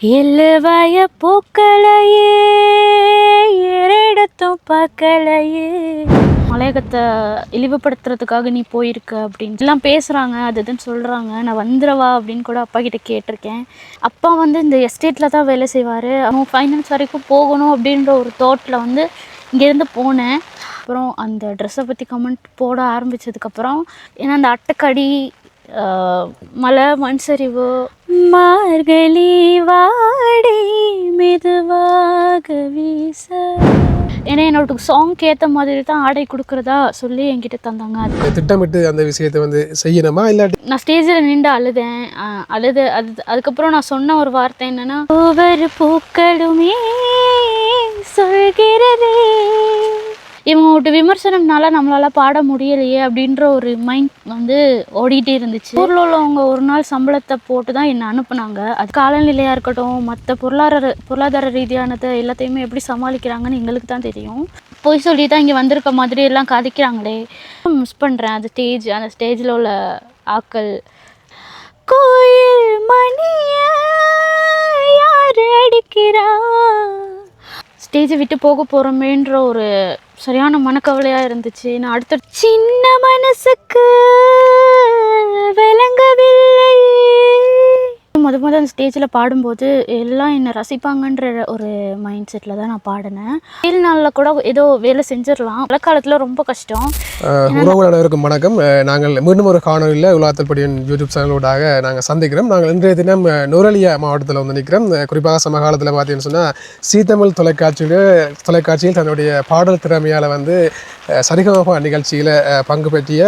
எல்லவாய பூக்களையே இரடத்தும் பார்க்கலையே மலையகத்தை இழிவுபடுத்துறதுக்காக நீ போயிருக்க அப்படின்னு எல்லாம் பேசுகிறாங்க அது இதுன்னு சொல்கிறாங்க நான் வந்துடவா அப்படின்னு கூட அப்பா கிட்ட கேட்டிருக்கேன். அப்பா வந்து இந்த எஸ்டேட்டில் தான் வேலை செய்வார். அவன் ஃபைனான்ஸ் வரைக்கும் போகணும் அப்படின்ற ஒரு தோட்டில் வந்து இங்கேருந்து போனேன். அப்புறம் அந்த ட்ரெஸ்ஸை பற்றி கமெண்ட் போட ஆரம்பித்ததுக்கப்புறம் ஏன்னா அந்த அட்டைக்கடி மலை மண் சரிவு மார்கழி வாடி மெதுவாக வீச. ஏன்னா என்னோட சாங்க்கு ஏற்ற மாதிரி தான் ஆடை கொடுக்குறதா சொல்லி என்கிட்ட தந்தாங்க. அது திட்டமிட்டு அந்த விஷயத்தை வந்து செய்யணுமா? இல்லாட்டி நான் ஸ்டேஜில் நின்று அழுதேன். அழுது அது அதுக்கப்புறம் நான் சொன்ன ஒரு வார்த்தை என்னன்னா ஒவ்வொரு பூக்களுமே சொல்கிறதே இவங்களோட விமர்சனம்னால நம்மளால பாட முடியலையே அப்படின்ற ஒரு மைண்ட் வந்து ஓடிட்டே இருந்துச்சு. ஊரில் உள்ளவங்க ஒரு நாள் சம்பளத்தை போட்டு தான் என்னை அனுப்புனாங்க. அது காலநிலையாக இருக்கட்டும் மற்ற பொருளாதார பொருளாதார ரீதியானது எல்லாத்தையுமே எப்படி சமாளிக்கிறாங்கன்னு எங்களுக்கு தான் தெரியும். போய் சொல்லி தான் இங்கே வந்திருக்க மாதிரி எல்லாம் கதைக்கிறாங்களே. மிஸ் பண்ணுறேன் அந்த ஸ்டேஜ் அந்த ஸ்டேஜில் உள்ள ஆக்கள் கோயில் மணிய? யார் அடிக்கிறா? ஸ்டேஜை விட்டு போக போகிறோமேன்ற ஒரு சரியான மனக்கவலையாக இருந்துச்சு. நான் அடுத்த சின்ன மனசுக்கு விளங்கவில்லை. முத முத அந்த ஸ்டேஜில் பாடும்போது எல்லாம் என்னை ரசிப்பாங்கன்ற ஒரு மைண்ட் செட்டில் தான் நான் பாடினேன். வெயில் நாளில் கூட ஏதோ வேலை செஞ்சிடலாம். மழை காலத்தில் ரொம்ப கஷ்டம். உறவுகள் அனைவருக்கும் வணக்கம். நாங்கள் மீண்டும் ஒரு காணொலியில் உலாத்தல் படியின் யூடியூப் சேனலோடாக நாங்கள் சந்திக்கிறோம். நாங்கள் இன்றைய தினம் நுரலியா மாவட்டத்தில் வந்து நிற்கிறோம். குறிப்பாக சமகாலத்தில் பார்த்தீங்கன்னு சொன்னால் சீத்தமிழ் தொலைக்காட்சியில் தொலைக்காட்சியில் தன்னுடைய பாடல் திறமையால் வந்து சரிகமபா நிகழ்ச்சியில் பங்கு பெற்றிய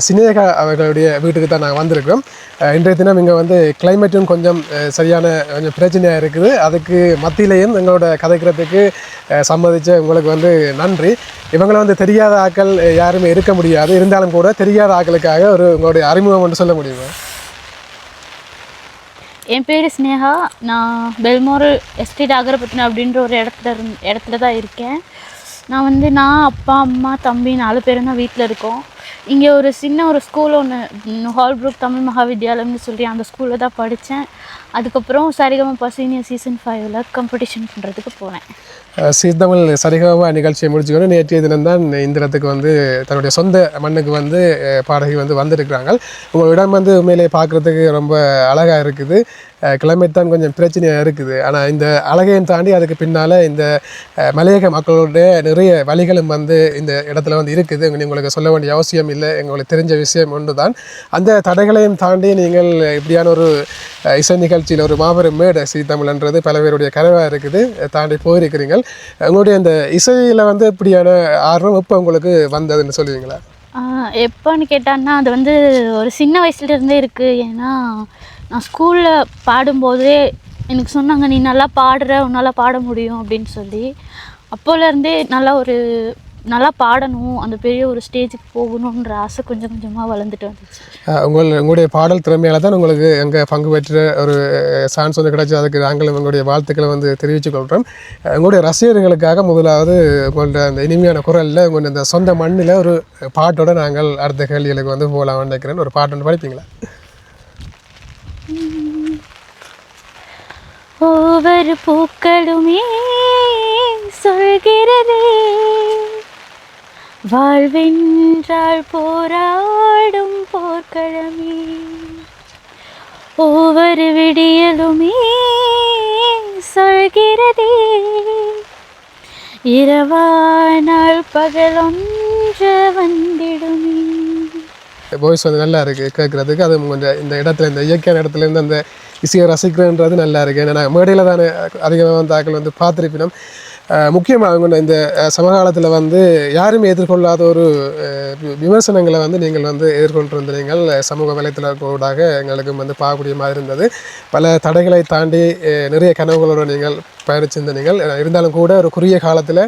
சினேகா அவர்களுடைய வீட்டுக்கு தான் நாங்கள் வந்திருக்கிறோம். அஹ், இன்றைய தினம் இங்கே வந்து கிளைமேட்டும் கொஞ்சம் சரியான கொஞ்சம் பிரச்சனையாக இருக்குது. அதுக்கு மத்தியிலையும் எங்களோட கதைக்கிறதுக்கு சம்மதித்த சம்மதிச்ச உங்களுக்கு வந்து நன்றி. இவங்களை வந்து தெரியாத ஆட்கள் யாருமே இருக்க முடியாது. இருந்தாலும் கூட தெரியாத ஆக்களுக்காக ஒரு உங்களுடைய அறிமுகம் என்று சொல்ல முடியுமா? என் பேர் ஸ்னேகா நான் பெல்மோர் எஸ்டேட் ஆகரப்பட்டினம் அப்படின்ற ஒரு இடத்துல இருந் இடத்துல தான் இருக்கேன். நான் வந்து நான் அப்பா அம்மா தம்பி நாலு பேரும் தான் வீட்டில் இருக்கோம். இங்கே ஒரு சின்ன ஒரு ஸ்கூல் ஒன்று ஹால்ப்ரூக் தமிழ் மகாவித்யாலயம்னு சொல்லி அந்த ஸ்கூலில் தான் படித்தேன் அதுக்கப்புறம் சரிகமப்பா சீனியர் சீசன் ஃபைவ்ல காம்படிஷன் பண்ணுறதுக்கு போனேன். சீர்தமிழ் சரிகமா நிகழ்ச்சியை முடிச்சுக்கணும் நேற்றைய தினம்தான் இந்த இடத்துக்கு வந்து தன்னுடைய சொந்த மண்ணுக்கு வந்து பாடகி வந்து வந்திருக்கிறாங்க. உங்கள் இடம் வந்து உண்மையிலே பார்க்குறதுக்கு ரொம்ப அழகாக இருக்குது. கிளைமேட் தான் கொஞ்சம் பிரச்சனையாக இருக்குது. ஆனால் இந்த அழகையும் தாண்டி அதுக்கு பின்னால் இந்த மலையக மக்களுடைய நிறைய வழிகளும் வந்து இந்த இடத்துல வந்து இருக்குது. உங்களுக்கு சொல்ல வேண்டிய அவசியம் இல்லை எங்களுக்கு தெரிஞ்ச விஷயம் ஒன்று தான் அந்த தடைகளையும் தாண்டி நீங்கள் இப்படியான ஒரு இசை நிகழ்ச்சியில் ஒரு மாபெரும் மேடை சீத்தமிழ்ன்றது பல பேருடைய கனவாக இருக்குது. தாண்டி போயிருக்கிறீங்க உங்களுடைய இந்த இசையில் வந்து இப்படியான ஆர்வம் இப்போ உங்களுக்கு வந்ததுன்னு சொல்லுவீங்களா? எப்போன்னு கேட்டான்னா அது வந்து ஒரு சின்ன வயசுலேருந்தே இருக்குது ஏன்னா நான் ஸ்கூலில் பாடும்போதே எனக்கு சொன்னாங்க நீ நல்லா பாடுற உன்னால் பாட முடியும் அப்படின்னு சொல்லி. அப்போலேருந்தே நல்லா ஒரு நல்லா பாடணும் அந்த பெரிய ஒரு ஸ்டேஜுக்கு போகணுன்ற ஆசை கொஞ்சம் கொஞ்சமாக வளர்ந்துட்டு வந்துச்சு. உங்கள் உங்களுடைய பாடல் திறமையால தான் உங்களுக்கு எங்கே பங்கு பெற்ற ஒரு சான்ஸ் வந்து கிடைச்சி அதுக்கு நாங்களும் உங்களுடைய வாழ்த்துக்களை வந்து தெரிவித்துக் கொள்கிறோம் உங்களுடைய ரசிகர்களுக்காக முதலாவது உங்களோட அந்த இனிமையான குரலில் உங்களுடைய இந்த சொந்த மண்ணில் ஒரு பாட்டோட நாங்கள் அடுத்த கேள்விகளுக்கு வந்து போகலாம்னு நினைக்கிறேன். ஒரு பாட்டு ஒன்று படிப்பீங்களா? ஒவ்வொரு பூக்களுமே சொல்கிறதே வாழ்வென்றால் போராடும் போர்க்களமே. ஒவ்வொரு விடியலுமே சொல்கிறதே. இரவானால் பகலொன்று வந்திடுமே. வாய்ஸ் வந்து நல்லா இருக்குது கேட்குறதுக்கு அது கொஞ்சம் இந்த இடத்துல இந்த இயற்கையான இடத்துல இருந்து அந்த இசையை ரசிக்கிறேன்றது நல்லா இருக்குது ஏன்னா மேடையில் தானே அதிகமாக வந்து ஆக்கள் வந்து பார்த்துருப்பினோம். முக்கியமாக அவங்க இந்த சமகாலத்தில் வந்து யாருமே எதிர்கொள்ளாத ஒரு விமர்சனங்களை வந்து நீங்கள் வந்து எதிர்கொண்டிருந்தீங்கள் சமூக வலைத்தளங்களோடாக எங்களுக்கும் வந்து பார்க்கக்கூடிய மாதிரி இருந்தது. பல தடைகளை தாண்டி நிறைய கனவுகளோடு நீங்கள் பயணிச்சிருந்த நீங்கள் இருந்தாலும் கூட ஒரு குறுகிய காலத்தில்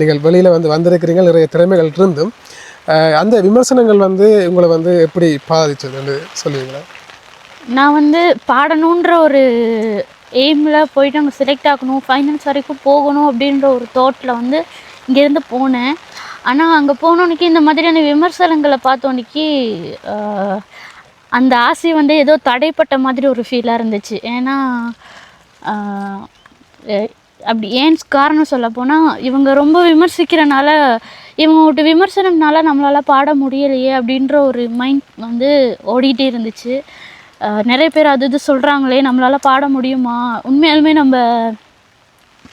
நீங்கள் வெளியில் வந்து வந்திருக்கிறீங்க நிறைய திறமைகள் இருந்தும் அந்த விமர்சனங்கள் வந்து உங்களை வந்து எப்படி பாதிச்சதுன்னு சொல்லுவீங்களா? நான் வந்து பாடணுன்ற ஒரு எய்மில் போயிட்டு அங்கே செலக்ட் ஆகணும் ஃபைனல்ஸ் வரைக்கும் போகணும் அப்படின்ற ஒரு தாட்டில் வந்து இங்கேருந்து போனேன். ஆனால் அங்கே போனோன்னைக்கு இந்த மாதிரியான விமர்சனங்களை பார்த்தோன்னைக்கு அந்த ஆசை வந்து ஏதோ தடைப்பட்ட மாதிரி ஒரு ஃபீலாக இருந்துச்சு. ஏன்னா அப்படி ஏன் காரணம் சொல்ல போனால் இவங்க ரொம்ப விமர்சிக்கிறனால இவங்க விமர்சனம்னால நம்மளால் பாட முடியலையே அப்படின்ற ஒரு மைண்ட் வந்து ஓடிக்கிட்டே இருந்துச்சு. நிறைய பேர் அது இது சொல்கிறாங்களே நம்மளால் பாட முடியுமா? உண்மையாலுமே நம்ம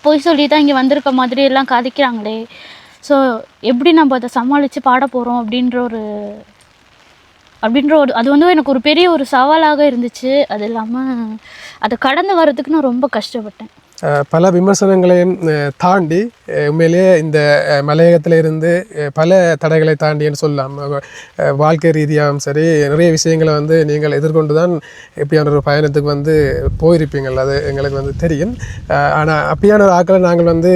பொய் சொல்லி தான் இங்கே வந்திருக்க மாதிரி எல்லாம் கதைக்கிறாங்களே. ஸோ எப்படி நம்ம அதை சமாளித்து பாட போகிறோம் அப்படின்ற ஒரு அப்படின்ற ஒரு அது வந்து எனக்கு ஒரு பெரிய ஒரு சவாலாக இருந்துச்சு. அது இல்லாமல் அதை கடந்து வர்றதுக்கு நான் ரொம்ப கஷ்டப்பட்டேன். பல விமர்சனங்களையும் தாண்டி உண்மையிலேயே இந்த மலையகத்தில் இருந்து பல தடைகளை தாண்டின்னு சொல்லலாம். வாழ்க்கை ரீதியாகவும் சரி நிறைய விஷயங்களை வந்து நீங்கள் எதிர்கொண்டு தான் எப்படியான ஒரு பயணத்துக்கு வந்து போயிருப்பீங்கள். அது எங்களுக்கு வந்து தெரியும். ஆனால் அப்படியான ஒரு ஆக்களை நாங்கள் வந்து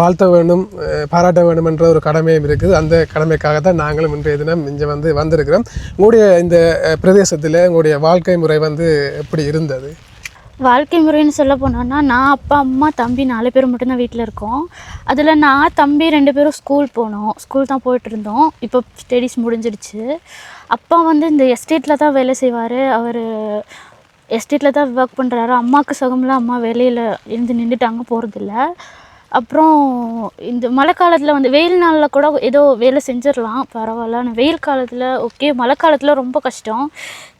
வாழ்த்த வேண்டும் பாராட்ட வேண்டும் என்ற ஒரு கடமையும் இருக்குது. அந்த கடமைக்காக தான் நாங்களும் இன்றைய தினம் இங்கே வந்து வந்திருக்கிறோம். உங்களுடைய இந்த பிரதேசத்தில் உங்களுடைய வாழ்க்கை முறை வந்து எப்படி இருந்தது? வாழ்க்கை முறைன்னு சொல்ல போனோன்னா நான் அப்பா அம்மா தம்பி நாலு பேர் மட்டும்தான் வீட்டில் இருக்கோம். அதில் நான் தம்பி ரெண்டு பேரும் ஸ்கூல் போனோம். ஸ்கூல் தான் போயிட்டுருந்தோம். இப்போ ஸ்டடீஸ் முடிஞ்சிடுச்சு அப்பா வந்து இந்த எஸ்டேட்டில் தான் வேலை செய்வார். அவர் எஸ்டேட்டில் தான் ஒர்க் பண்ணுறாரு அம்மாவுக்கு சுகம்லாம் அம்மா வேலையில் இருந்து நின்றுட்டாங்க போகிறதில்ல அப்புறம் இந்த மழை காலத்தில் வந்து வெயில் நாளில் கூட ஏதோ வேலை செஞ்சிடலாம் பரவாயில்ல. ஆனால் வெயில் காலத்தில் ஓகே மழை காலத்தில் ரொம்ப கஷ்டம்.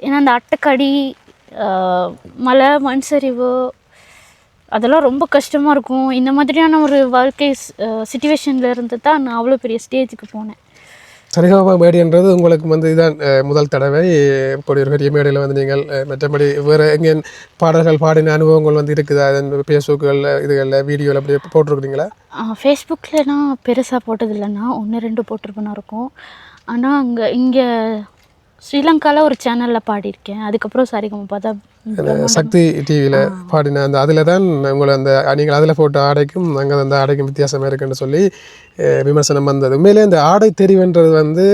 ஏன்னா அந்த அட்டைக்கடி மழை மண் சரிவு அதெல்லாம் ரொம்ப கஷ்டமாக இருக்கும். இந்த மாதிரியான ஒரு வாழ்க்கை சுச்சுவேஷனில் இருந்து தான் நான் அவ்வளோ பெரிய ஸ்டேஜுக்கு போனேன். சரிகமபா மேடைன்றது உங்களுக்கு வந்து இதுதான் முதல் தடவை. இப்படி ஒரு பெரிய மேடையில் வந்து நீங்கள் மற்றபடி வேறு எங்கே பாடல்கள் பாடின அனுபவங்கள் வந்து இருக்குதா? ஃபேஸ்புக்கில் இதுகளில் வீடியோவில் அப்படி போட்டிருக்கிறீங்களா? ஃபேஸ்புக்கில் நான் பெருசாக போட்டதில்லைண்ணா. ஒன்று ரெண்டு போட்டிருப்பேனா இருக்கும். ஆனால் அங்கே இங்கே ஸ்ரீலங்காவில் ஒரு சேனலில் பாடியிருக்கேன். அதுக்கப்புறம் சரிகம பார்த்தா சக்தி டிவியில் பாடின அந்த அதில் தான் உங்களை அந்த நீங்கள் அதில் போட்ட ஆடைக்கும் அங்கே அந்த ஆடைக்கும் வித்தியாசமாக இருக்குன்னு சொல்லி விமர்சனம் வந்தது. உண்மையிலேயே இந்த ஆடை தெரிவுன்றது வந்து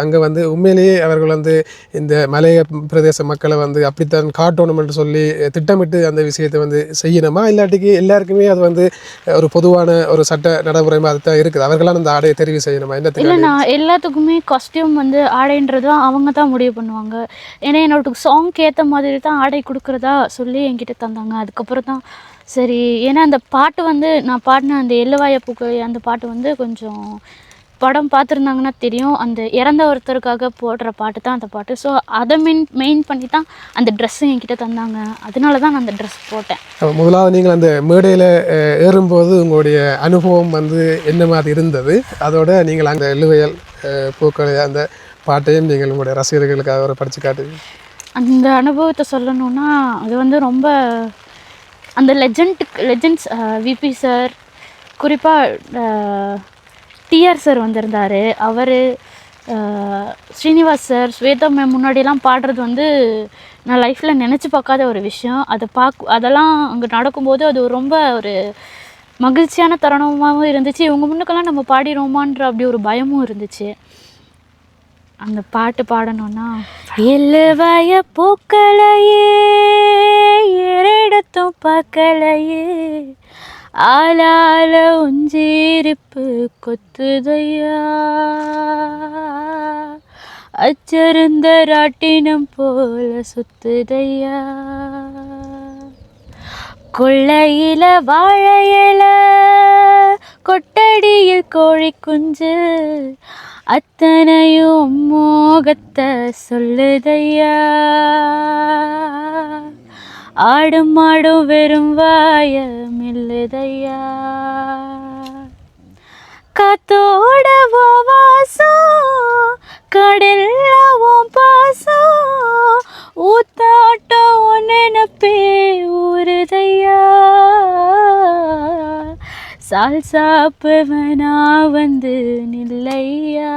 அங்கே வந்து உண்மையிலேயே அவர்கள் வந்து இந்த மலைய பிரதேச மக்களை வந்து அப்படித்தான் காட்டணும் என்று சொல்லி திட்டமிட்டு அந்த விஷயத்தை வந்து செய்யணுமா? இல்லாட்டிக்கு எல்லாருக்குமே அது வந்து ஒரு பொதுவான ஒரு சட்ட நடைமுறை மாதிரி தான் இருக்குது. அவர்களாம் அந்த ஆடையை தெரிவு செய்யணுமா? என்ன இல்லை நான் எல்லாத்துக்குமே காஸ்டியூம் வந்து ஆடைன்றது அவங்க தான் முடிவு பண்ணுவாங்க. ஏன்னா என்னோட சாங்க்கு ஏற்ற மாதிரி தான் ஆடை கொடுக்குறதா சொல்லி என்கிட்ட தந்தாங்க. அதுக்கப்புறம் தான் சரி ஏன்னா அந்த பாட்டு வந்து நான் பாடின அந்த எள்ளுவாய பூக்கள் அந்த பாட்டு வந்து கொஞ்சம் படம் பார்த்துருந்தாங்கன்னா தெரியும். அந்த இறந்த ஒருத்தருக்காக போடுற பாட்டு தான் அந்த பாட்டு. ஸோ அதை மெயின் மெயின் பண்ணி தான் அந்த ட்ரெஸ்ஸும் என்கிட்ட தந்தாங்க. அதனால தான் நான் அந்த ட்ரெஸ் போட்டேன். முதலாவது நீங்கள் அந்த மேடையில் ஏறும்போது உங்களுடைய அனுபவம் வந்து என்ன மாதிரி இருந்தது? அதோட நீங்கள் அந்த எழுவையல் பூக்களை அந்த பாட்டையும் நீங்கள் உங்களுடைய ரசிகர்களுக்காக ஒரு படித்து காட்டுவீங்க. அந்த அனுபவத்தை சொல்லணுன்னா அது வந்து ரொம்ப அந்த லெஜண்ட்டுக்கு லெஜண்ட்ஸ் விபி சார் குறிப்பாக டிஆர் சார் வந்திருந்தார். அவர் ஸ்ரீனிவாஸ் சார் ஸ்வேதா மேம் முன்னாடியெல்லாம் பாடுறது வந்து நான் லைஃப்பில் நினச்சி பார்க்காத ஒரு விஷயம். அதை பார்க்க அதெல்லாம் அங்கே நடக்கும்போது அது ரொம்ப ஒரு மகிழ்ச்சியான தருணமாகவும் இருந்துச்சு. இவங்க முன்னுக்கெல்லாம் நம்ம பாடிடுவோமான்ற அப்படி ஒரு பயமும் இருந்துச்சு. அந்த பாட்டு பாடணும்னா எல்லுவய பூக்களையே ஏறெடுத்தும் பார்க்கலையே ஆளால உஞ்சீரிப்பு கொத்துதையா. அச்சருந்த ராட்டினம் போல சுத்துதையா. கொள்ளையில வாழையில கொட்டடியில் கோழி குஞ்சு. அத்தனையும் மோகத்தை சொல்லுதையா? ஆடும் மாடும் வெறும் வாய மில்லுதையா காத்தோட வாசம் கடல்ல உன் பாசம் ஊத்தாட்டம் நினப்பே ஊருதையா சால் சாப்பவனா வந்து நில்லையா?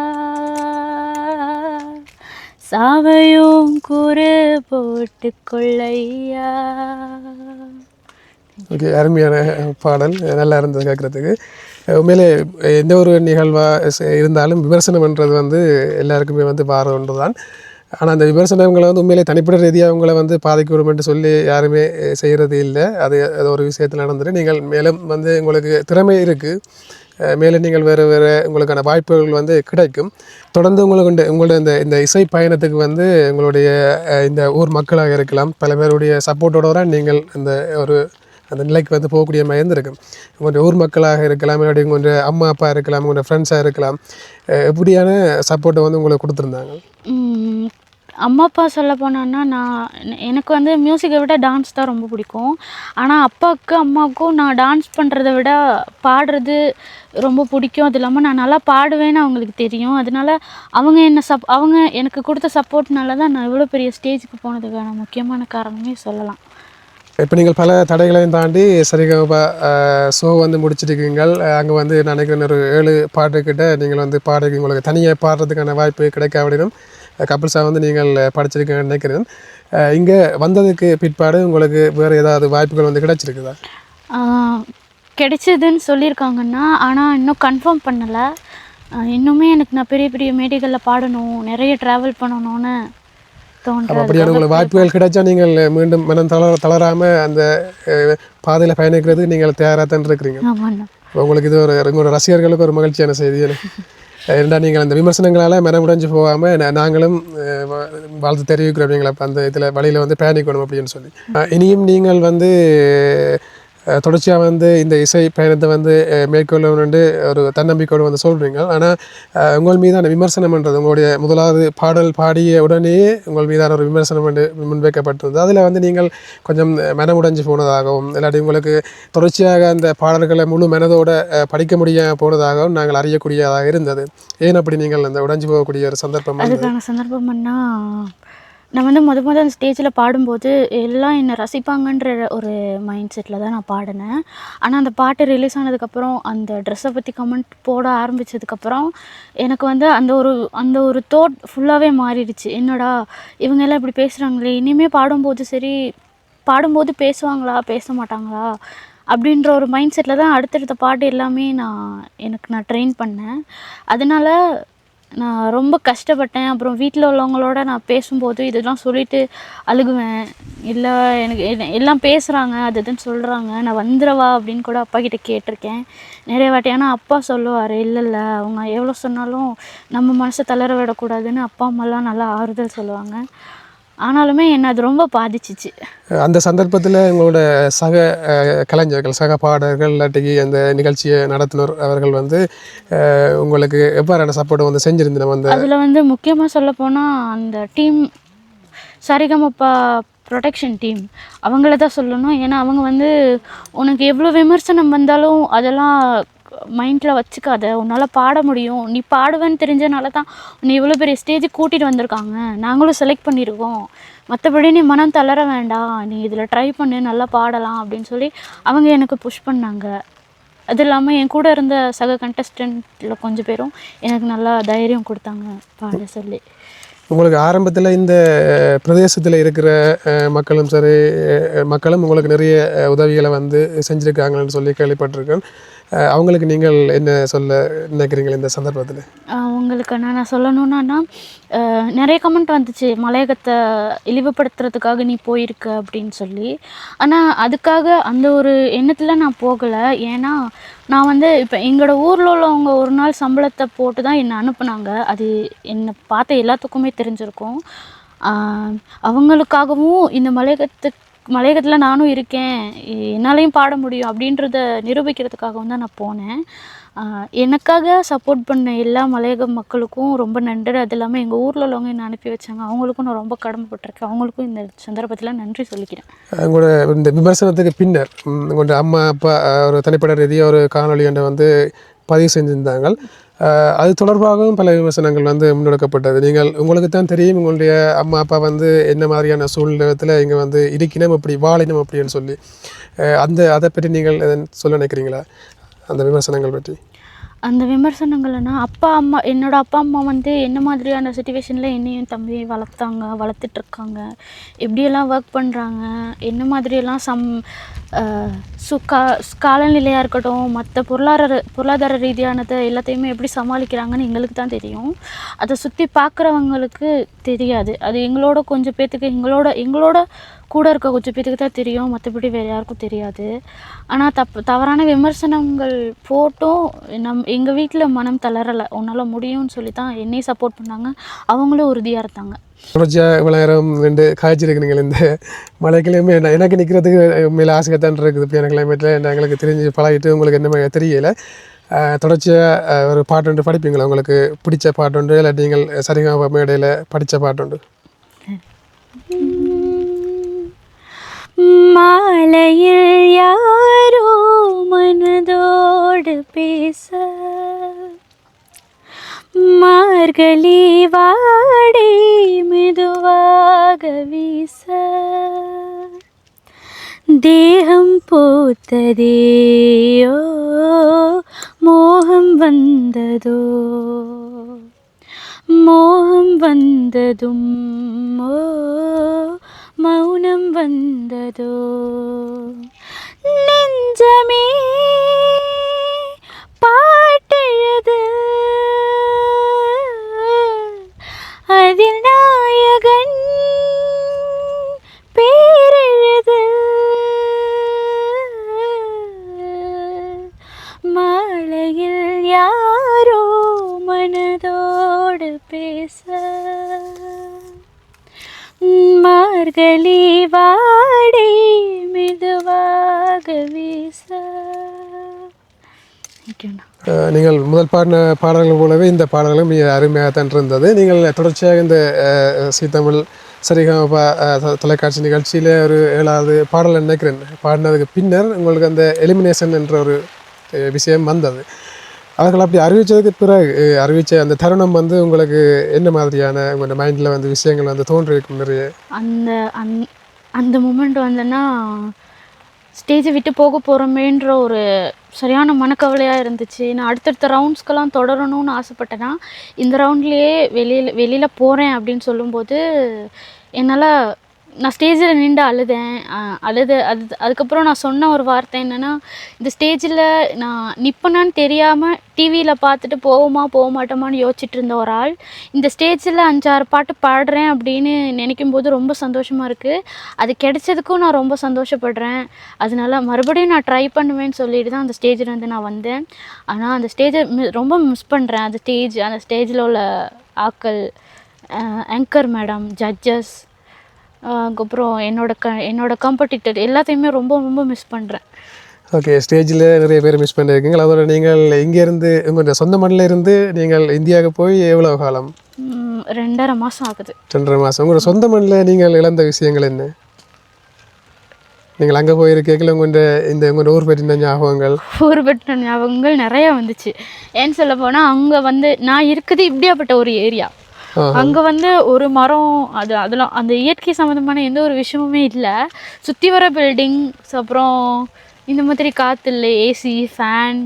சாவையும் கூறு போட்டு கொள்ளையா? ஓகே அருமையான பாடல். நல்லா இருந்தது கேட்குறதுக்கு. உண்மையிலே எந்த ஒரு நிகழ்வாக இருந்தாலும் விமர்சனம் என்றது வந்து எல்லாருக்குமே வந்து வார ஒன்று தான் ஆனால் அந்த விமர்சனங்களை வந்து உண்மையிலே தனிப்பட்ட ரீதியாக உங்களை வந்து பாதிக்க என்று சொல்லி யாருமே செய்கிறது இல்லை. அது அது ஒரு விஷயத்தில் நடந்துட்டு நீங்கள் மேலும் வந்து உங்களுக்கு திறமை இருக்குது மேலும் நீங்கள் வேறு வேறு உங்களுக்கான வாய்ப்புகள் வந்து கிடைக்கும். தொடர்ந்து உங்களுக்கு உங்களுடைய இந்த இந்த இசை பயணத்துக்கு வந்து உங்களுடைய இந்த ஊர் மக்களாக இருக்கலாம். பல பேருடைய சப்போர்ட்டோட தான் நீங்கள் இந்த ஒரு அந்த நிலைக்கு வந்து போகக்கூடிய மாதிரி இருந்திருக்கும் உங்களுடைய ஊர் மக்களாக இருக்கலாம் இல்லாட்டி உங்களுடைய அம்மா அப்பா இருக்கலாம் உங்களுடைய ஃப்ரெண்ட்ஸாக இருக்கலாம். எப்படியான சப்போர்ட்டை வந்து உங்களுக்கு கொடுத்துருந்தாங்க. அம்மா அப்பா சொல்ல போனோன்னா நான் எனக்கு வந்து மியூசிக்கை விட டான்ஸ் தான் ரொம்ப பிடிக்கும். ஆனால் அப்பாவுக்கு அம்மாவுக்கும் நான் டான்ஸ் பண்ணுறத விட பாடுறது ரொம்ப பிடிக்கும். அது இல்லாமல் நான் நல்லா பாடுவேன்னு அவங்களுக்கு தெரியும். அதனால அவங்க என்ன சப் அவங்க எனக்கு கொடுத்த சப்போர்ட்னால தான் நான் இவ்வளோ பெரிய ஸ்டேஜுக்கு போனதுக்கான முக்கியமான காரணமே சொல்லலாம். இப்போ நீங்கள் பல தடைகளையும் தாண்டி சரிகபா ஷோ வந்து முடிச்சிருக்கீங்கள். அங்கே வந்து நினைக்கிறேன் ஒரு ஏழு பாட்டுக்கிட்ட நீங்கள் வந்து பாடுறீங்க. உங்களுக்கு தனியாக பாடுறதுக்கான வாய்ப்பு கிடைக்காவிடனும் கபில்ஸாக வந்து நீங்கள் படிச்சிருக்கீங்கன்னு நினைக்கிறேன். இங்கே வந்ததுக்கு பிற்பாடு உங்களுக்கு வேறு ஏதாவது வாய்ப்புகள் வந்து கிடைச்சிருக்குதா? கிடைச்சதுன்னு சொல்லியிருக்காங்கன்னா ஆனால் இன்னும் கன்ஃபார்ம் பண்ணலை. இன்னுமே எனக்கு நான் பெரிய பெரிய மேடைகளில் பாடணும் நிறைய ட்ராவல் பண்ணணும்னு அப்படியான உங்களுக்கு வாய்ப்புகள் கிடைச்சா நீங்கள் மீண்டும் மனம் தளர தளராமல் அந்த பாதையில் பயணிக்கிறது நீங்கள் தயாராக தான் இருக்கிறீங்க. உங்களுக்கு இது ஒரு உங்களோட ரசிகர்களுக்கு ஒரு மகிழ்ச்சியான செய்தி. எனக்கு. நீங்கள் அந்த விமர்சனங்களால் மனமுடைஞ்சு போகாமல் நாங்களும் வா- வாழ்த்து தெரிவிக்கிறோம் அப்படிங்களா அந்த இதில் வழியில் வந்து பயணிக்கணும் அப்படின்னு சொல்லி இனியும் நீங்கள் வந்து தொடர்ச்சியாக வந்து இந்த இசை பயணத்தை வந்து அஹ், மேற்கொள்ளணும்னு ஒரு தன்னம்பிக்கையோடு வந்து சொல்கிறீங்க ஆனால் உங்கள் மீதான விமர்சனம் விமர்சனம்ன்றது உங்களுடைய முதலாவது பாடல் பாடிய உடனேயே உங்கள் மீதான ஒரு விமர்சனம் வந்து முன்வைக்கப்பட்டிருந்தது. அதில் வந்து நீங்கள் கொஞ்சம் மனமுடைஞ்சு போனதாகவும் இல்லாட்டி உங்களுக்கு தொடர்ச்சியாக அந்த பாடல்களை முழு மனதோடு படிக்க முடியாமல் போனதாகவும் நாங்கள் அறியக்கூடியதாக இருந்தது. ஏன் அப்படி நீங்கள் அந்த உடைஞ்சு போகக்கூடிய ஒரு சந்தர்ப்பம் சந்தர்ப்பம்னா நான் வந்து மொதல் மொதல் அந்த ஸ்டேஜில் பாடும்போது எல்லாம் என்னை ரசிப்பாங்கன்ற ஒரு மைண்ட் செட்டில் தான் நான் பாடினேன். ஆனால் அந்த பாட்டு ரிலீஸ் ஆனதுக்கப்புறம் அந்த ட்ரெஸ்ஸை பற்றி கமெண்ட் போட ஆரம்பித்ததுக்கப்புறம் எனக்கு வந்து அந்த ஒரு அந்த ஒரு தோட் ஃபுல்லாகவே மாறிடுச்சு. என்னடா இவங்க எல்லாம் இப்படி பேசுகிறாங்களே இனிமேல் பாடும்போது சரி பாடும்போது பேசுவாங்களா பேச மாட்டாங்களா அப்படின்ற ஒரு மைண்ட் செட்டில் தான் அடுத்தடுத்த பாட்டு எல்லாமே நான் எனக்கு நான் ட்ரெயின் பண்ணேன். அதனால நான் ரொம்ப கஷ்டப்பட்டேன். அப்புறம் வீட்டில் உள்ளவங்களோட நான் பேசும்போது இதெல்லாம் சொல்லிட்டு அழுகுவேன். இல்லை எனக்கு எல்லாம் பேசுகிறாங்க அது இதுன்னு சொல்கிறாங்க நான் வந்துடவா அப்படின்னு கூட அப்பா கிட்டே கேட்டிருக்கேன். நிறைய வாட்டி ஆனால் அப்பா சொல்லுவார் இல்லை இல்லை அவங்க எவ்வளோ சொன்னாலும் நம்ம மனசை தளர விடக்கூடாதுன்னு அப்பா அம்மாலாம் நல்லா ஆறுதல் சொல்லுவாங்க. ஆனாலுமே என்னை அது ரொம்ப பாதிச்சிச்சு. அந்த சந்தர்ப்பத்தில் உங்களோட சக கலைஞர்கள் சக பாடகர்கள் இல்லாட்டி அந்த நிகழ்ச்சியை நடத்துனர் அவர்கள் வந்து உங்களுக்கு எவ்வாறான சப்போர்ட்டை வந்து செஞ்சிருந்தோம் அந்த அதில் வந்து முக்கியமாக சொல்ல போனால் அந்த டீம் சரிகமப்பா ப்ரொடெக்ஷன் டீம் அவங்கள தான் சொல்லணும். ஏன்னா அவங்க வந்து உனக்கு எவ்வளோ விமர்சனம் வந்தாலும் அதெல்லாம் மைண்டில் வச்சுக்காத. உன்னால் பாட முடியும். நீ பாடுவேன்னு தெரிஞ்சனால தான் உன்னை இவ்வளோ பெரிய ஸ்டேஜுக்கு கூட்டிகிட்டு வந்திருக்காங்க. நாங்களும் செலக்ட் பண்ணியிருக்கோம் மற்றபடி நீ மனம் தளர வேண்டாம். நீ இதில் ட்ரை பண்ணு நல்லா பாடலாம் அப்படின்னு சொல்லி அவங்க எனக்கு புஷ் பண்ணாங்க. அது இல்லாமல் என் கூட இருந்த சக கண்டஸ்டண்ட்டில் கொஞ்சம் பேரும் எனக்கு நல்லா தைரியம் கொடுத்தாங்க பாட சொல்லி. உங்களுக்கு ஆரம்பத்தில் இந்த பிரதேசத்தில் இருக்கிற மக்களும் சரி மக்களும் உங்களுக்கு நிறைய உதவிகளை வந்து செஞ்சுருக்காங்கன்னு சொல்லி கேள்விப்பட்டிருக்கேன். அவங்களுக்கு நீங்கள் என்ன சொல்ல நினைக்கிறீங்க இந்த சந்தர்ப்பத்தில்? அவங்களுக்கு நான் சொல்லணும்னா சொல்லணுன்னா நிறைய கமெண்ட் வந்துச்சு. மலையகத்தை இழிவுபடுத்துறதுக்காக நீ போயிருக்க அப்படின்னு சொல்லி. ஆனால் அதுக்காக அந்த ஒரு எண்ணத்தில் நான் போகலை. ஏன்னா நான் வந்து இப்போ எங்களோட ஊரில் உள்ளவங்க ஒரு நாள் சம்பளத்தை போட்டு தான் என்னை அனுப்புனாங்க. அது என்னை பார்த்த எல்லாத்துக்குமே தெரிஞ்சிருக்கும். அவங்களுக்காகவும் இந்த மலையகத்துக்கு மலையகத்தில் நானும் இருக்கேன். என்னாலையும் பாட முடியும் அப்படின்றத நிரூபிக்கிறதுக்காகவும் தான் நான் போனேன். எனக்காக சப்போர்ட் பண்ண எல்லா மலையக மக்களுக்கும் ரொம்ப நன்றி. அது இல்லாமல் எங்கள் ஊரில் உள்ளவங்க என்னை அனுப்பி வச்சாங்க அவங்களுக்கும் நான் ரொம்ப கடமைப்பட்டிருக்கேன். அவங்களுக்கும் இந்த சந்தர்ப்பத்தில் நன்றி சொல்லிக்கிறேன். உங்களோட இந்த விமர்சனத்துக்கு பின்னர் உங்களோட அம்மா அப்பா ஒரு தனிப்பட்ட ரீதியாக ஒரு காணொளி ஒன்றை வந்து பதிவு செஞ்சுருந்தாங்க. அது தொடர்பாகவும் பல விமர்சனங்கள் வந்து முன்னெடுக்கப்பட்டது. நீங்கள் உங்களுக்கு தான் தெரியும் உங்களுடைய அம்மா அப்பா வந்து என்ன மாதிரியான சூழ்நிலத்தில் இங்கே வந்து இருக்கணும் அப்படி வாழினம் அப்படின்னு சொல்லி. அந்த அதை பற்றி நீங்கள் சொல்ல நினைக்கிறீங்களா? அந்த விமர்சனங்கள் பற்றி. அந்த விமர்சனங்கள்னா அப்பா அம்மா என்னோட அப்பா அம்மா வந்து என்ன மாதிரியான சுச்சுவேஷனில் என்னையும் தம்பியை வளர்த்தாங்க வளர்த்துட்ருக்காங்க? எப்படியெல்லாம் ஒர்க் பண்ணுறாங்க என்ன மாதிரியெல்லாம் சம் சு கா காலநிலையாக இருக்கட்டும் மற்ற பொருளாதார பொருளாதார ரீதியானதை எல்லாத்தையுமே எப்படி சமாளிக்கிறாங்கன்னு எங்களுக்கு தான் தெரியும். அதை சுற்றி பார்க்குறவங்களுக்கு தெரியாது. அது எங்களோட கொஞ்சம் பேர்த்துக்கு எங்களோட எங்களோட கூட இருக்க கொஞ்சம் பேத்துக்கு தான் தெரியும் மற்றபடி வேறு யாருக்கும் தெரியாது. ஆனால் தப்பு தவறான விமர்சனங்கள் போட்டும் நம் எங்கள் வீட்டில் மனம் தளரலை. உன்னால் முடியும்னு சொல்லி தான் என்னையும் சப்போர்ட் பண்ணாங்க. அவங்களும் உறுதியாக இருந்தாங்க. தொடர்ச்சியாக இவ்வளோ நேரம் ரெண்டு காய்ச்சிருக்கிறீங்க இந்த மழை கிளைமே எனக்கு நிற்கிறதுக்கு மேலே ஆசைத்தான் இருக்குது. இப்போ எனக்கு கிளைமேட்டில் எங்களுக்கு தெரிஞ்சு பழகிட்டு உங்களுக்கு என்ன மாதிரி தெரியல. தொடர்ச்சியாக ஒரு பாட்டு ஒன்று படிப்பீங்களா? உங்களுக்கு பிடிச்ச பாட்டு ஒன்று இல்லை நீங்கள் சரிகம மேடையில் படித்த பாட்டு உண்டு மாலையில் யாரோ மனதோடு பேச மார்கழி வாடை மெதுவாக வீச. தேகம் போத்ததேயோ? மோகம் வந்ததோ? மோகம் வந்ததும் ஓ? மௌனம் வந்ததோ நெஞ்சமே மார்கழி வாடை மெதுவாக வீச. நீங்கள் முதல் பாடின பாடல்கள் போலவே இந்த பாடல்களும் மிக அருமையாக தான் இருந்தது. நீங்கள் தொடர்ச்சியாக இந்த அஹ், சீத்தமிழ் சரிகமபா தொலைக்காட்சி நிகழ்ச்சியில் ஒரு ஏழாவது பாடல் நினைக்கிறேன். பாடினதுக்கு பின்னர் உங்களுக்கு அந்த எலிமினேஷன் என்ற ஒரு விஷயம் வந்தது. அவர்கள் அப்படி அறிவித்ததுக்கு பிறகு அறிவித்த அந்த தருணம் வந்து உங்களுக்கு என்ன மாதிரியான உங்களோட மைண்டில் வந்து விஷயங்கள் வந்து தோன்றிருக்கும் நிறைய அந்த அந் அந்த மூமெண்ட் வந்தேன்னா ஸ்டேஜை விட்டு போக போகிறோமேன்ற ஒரு சரியான மனக்கவலையாக இருந்துச்சு. நான் அடுத்தடுத்த ரவுண்ட்ஸ்க்கெல்லாம் தொடரணும்னு ஆசைப்பட்டேன்னா இந்த ரவுண்ட்லேயே வெளியில் வெளியில் போகிறேன் அப்படின்னு சொல்லும்போது என்னால் நான் ஸ்டேஜில் நின்று அழுதேன். அழுது அது அதுக்கப்புறம் நான் சொன்ன ஒரு வார்த்தை என்னென்னா இந்த ஸ்டேஜில் நான் நிற்பேனான்னு தெரியாமல் டிவியில் பார்த்துட்டு போவோமா போக மாட்டோமான்னு யோசிச்சுட்டு இருந்த ஒரு ஆள். இந்த ஸ்டேஜில் அஞ்சாறு பாட்டு பாடுறேன் அப்படின்னு நினைக்கும் போது ரொம்ப சந்தோஷமாக இருக்குது அது கிடைச்சதுக்கும் நான் ரொம்ப சந்தோஷப்படுறேன். அதனால மறுபடியும் நான் ட்ரை பண்ணுவேன்னு சொல்லிட்டு தான் அந்த ஸ்டேஜில் வந்து நான் வந்தேன். ஆனால் அந்த ஸ்டேஜை ரொம்ப மிஸ் பண்ணுறேன் அந்த ஸ்டேஜ் அந்த ஸ்டேஜில் உள்ள ஆக்கள் ஆங்கர் மேடம் ஜட்ஜஸ் அதுக்கப்புறம் என்னோட க என்னோட காம்படிட்டர் எல்லாத்தையுமே ரொம்ப ரொம்ப மிஸ் பண்ணுறேன் ஓகே ஸ்டேஜில் நிறைய பேர் மிஸ் பண்ணியிருக்கீங்க அதோட நீங்கள் இங்கேருந்து உங்களுடைய சொந்த மண்ணில் இருந்து நீங்கள் இந்தியாவுக்கு போய் எவ்வளோ காலம்? ரெண்டரை மாதம் ஆகுது. ரெண்டரை மாதம் உங்களோட சொந்த மண்ணில் நீங்கள் இழந்த விஷயங்கள் என்ன? நீங்கள் அங்கே போயிருக்கீங்களா? உங்களோட இந்த உங்களோட ஊர் பற்றின ஞாபகங்கள்? ஊர் பெற்ற ஞாபகங்கள் நிறைய வந்துச்சு. ஏன்னு சொல்ல போனால் அங்கே வந்து நான் இருக்குது இப்படியாப்பட்ட ஒரு ஏரியா. அங்கே வந்து ஒரு மரம் அது அதெல்லாம் அந்த இயற்கை சம்மந்தமான எந்த ஒரு விஷயமுமே இல்லை. சுற்றி வர பில்டிங்ஸ் அப்புறம் இந்த மாதிரி காற்று இல்லை ஏசி ஃபேன்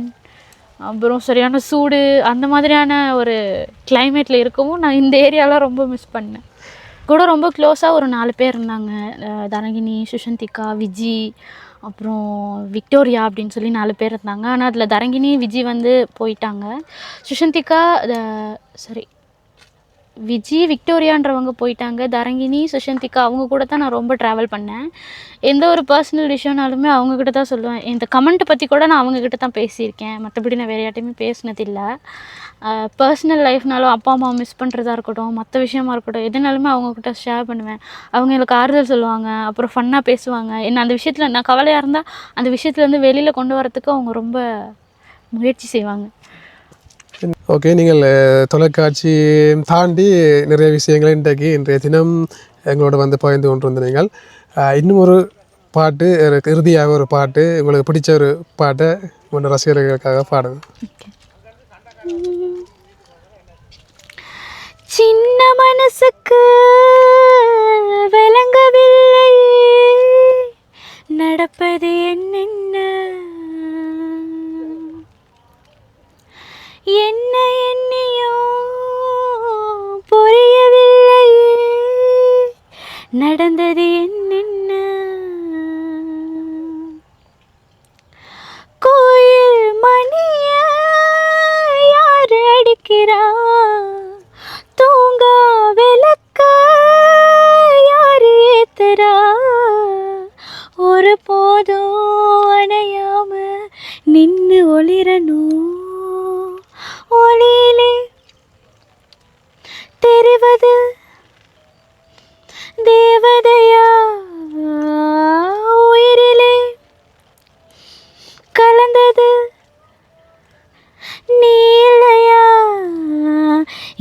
அப்புறம் சரியான சூடு அந்த மாதிரியான ஒரு கிளைமேட்டில் இருக்கவும் நான் இந்த ஏரியாலாம் ரொம்ப மிஸ் பண்ணேன். கூட ரொம்ப க்ளோஸாக ஒரு நாலு பேர் இருந்தாங்க. தரங்கினி சுஷந்திகா விஜி அப்புறம் விக்டோரியா அப்படின்னு சொல்லி நாலு பேர் இருந்தாங்க. ஆனால் அதில் தரங்கினி விஜி வந்து போயிட்டாங்க. சுஷந்திகா சாரி விஜி விக்டோரியான்றவங்க போயிட்டாங்க. தரங்கினி சுஷந்திகா அவங்க கூட தான் நான் ரொம்ப ட்ராவல் பண்ணேன். எந்த ஒரு பர்சனல் விஷயம்னாலுமே அவங்கக்கிட்ட தான் சொல்லுவேன். இந்த கமெண்ட்டை பற்றி கூட நான் அவங்கக்கிட்ட தான் பேசியிருக்கேன். மற்றபடி நான் வேறு யார்ட்டையுமே பேசினதில்லை. பர்சனல் லைஃப்னாலும் அப்பா அம்மா மிஸ் பண்ணுறதா இருக்கட்டும் மற்ற விஷயமா இருக்கட்டும் எதுனாலுமே அவங்கக்கிட்ட ஷேர் பண்ணுவேன். அவங்க எனக்கு ஆறுதல் சொல்லுவாங்க அப்புறம் ஃபன்னாக பேசுவாங்க. என்ன அந்த விஷயத்தில் நான் கவலையாக இருந்தால் அந்த விஷயத்துலேருந்து வெளியில் கொண்டு வரத்துக்கு அவங்க ரொம்ப முயற்சி செய்வாங்க. ஓகே நீங்கள் தொலைக்காட்சி தாண்டி நிறைய விஷயங்களை இன்றைக்கு இன்றைய தினம் எங்களோட வந்து பகிர்ந்து கொண்டு வந்த நீங்கள் இன்னும் ஒரு பாட்டு இறுதியாக ஒரு பாட்டு உங்களுக்கு பிடிச்ச ஒரு பாட்டை உங்களோட ரசிகர்களுக்காக பாடுங்க. சின்ன மனசுக்கு விளங்கவில்லை. நடப்பது என்னென்ன? என்ன எண்ணியோ புரியவில்லையே. நடந்தது என்னென்ன? கோயில் மணிய யார் அடிக்கிறா? தூங்கா விளக்க யார் ஏத்துறா? ஒரு போதும் அணையாம நின்று ஒளிரணும்.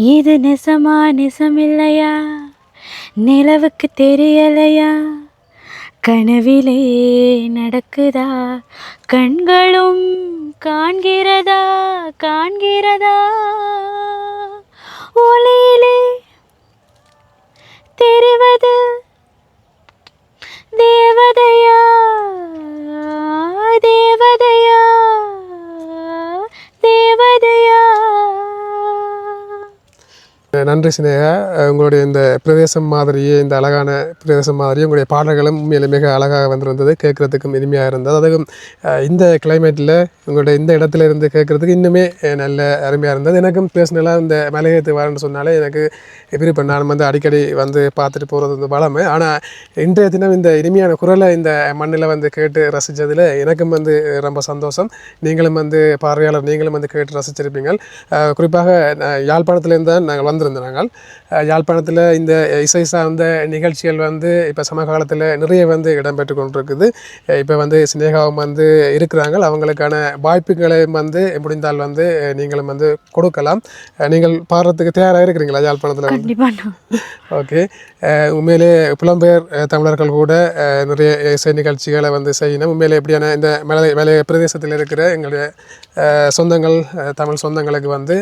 இது நெசமா நெசமில்லையா? நிலவுக்கு தெரியலையா? கனவிலே நடக்குதா? கண்களும் காண்கிறதா? காண்கிறதா? ஒளியிலே நன்றி சினேகா உங்களுடைய இந்த பிரதேசம் மாதிரியே இந்த அழகான பிரதேசம் மாதிரியே உங்களுடைய பாடல்களும் உண்மையிலே மிக அழகாக வந்திருந்தது கேட்குறதுக்கும் இனிமையாக இருந்தது. அதுவும் இந்த கிளைமேட்டில் உங்களுடைய இந்த இடத்துல இருந்து கேட்குறதுக்கு இன்னுமே நல்ல அருமையாக இருந்தது. எனக்கும் பேசினலாம் இந்த மலையத்து வாழ்ன்னு சொன்னாலே எனக்கு விருப்பம். நான் வந்து அடிக்கடி வந்து பார்த்துட்டு போகிறது வந்து வளமை. ஆனால் இன்றைய தினம் இந்த இனிமையான குரலை இந்த மண்ணில் வந்து கேட்டு ரசித்ததில் எனக்கும் வந்து ரொம்ப சந்தோஷம். நீங்களும் வந்து பார்வையாளர் நீங்களும் வந்து கேட்டு ரசிச்சிருப்பீங்க. குறிப்பாக நான் யாழ்ப்பாணத்துலேருந்து தான் நாங்கள் வந்திருந்தோம். நாங்கள் அஹ் யாழ்ப்பாணத்தில் இந்த இசை சார்ந்த நிகழ்ச்சிகள் வந்து இப்போ சமகாலத்தில் நிறைய வந்து இடம்பெற்று கொண்டிருக்குது. இப்போ வந்து சினேகாவும் வந்து இருக்கிறாங்க. அவங்களுக்கான வாய்ப்புகளை வந்து முடிந்தால் வந்து நீங்களும் வந்து கொடுக்கலாம். நீங்கள் பாடுறதுக்கு தயாராக இருக்கிறீங்களா யாழ்ப்பாணத்தில் வந்து? ஓகே. உண்மையிலே புலம்பெயர் தமிழர்கள் கூட நிறைய இசை நிகழ்ச்சிகளை வந்து செய்யணும். உண்மையிலே எப்படியான இந்த மலை மலை பிரதேசத்தில் இருக்கிற எங்களுடைய சொந்தங்கள் தமிழ் சொந்தங்களுக்கு வந்து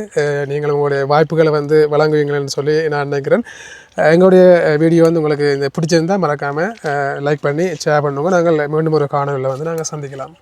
நீங்கள் உங்களுடைய வாய்ப்புகளை வந்து வழங்குவீங்கன்னு சொல்லி நான் நினைக்கிறேன். எங்களுடைய வீடியோ வந்து உங்களுக்கு இந்த பிடிச்சிருந்தா மறக்காமல் லைக் பண்ணி ஷேர் பண்ணுவோம் நாங்கள் மீண்டும் ஒரு காணொலியில் வந்து நாங்கள் சந்திக்கலாம்.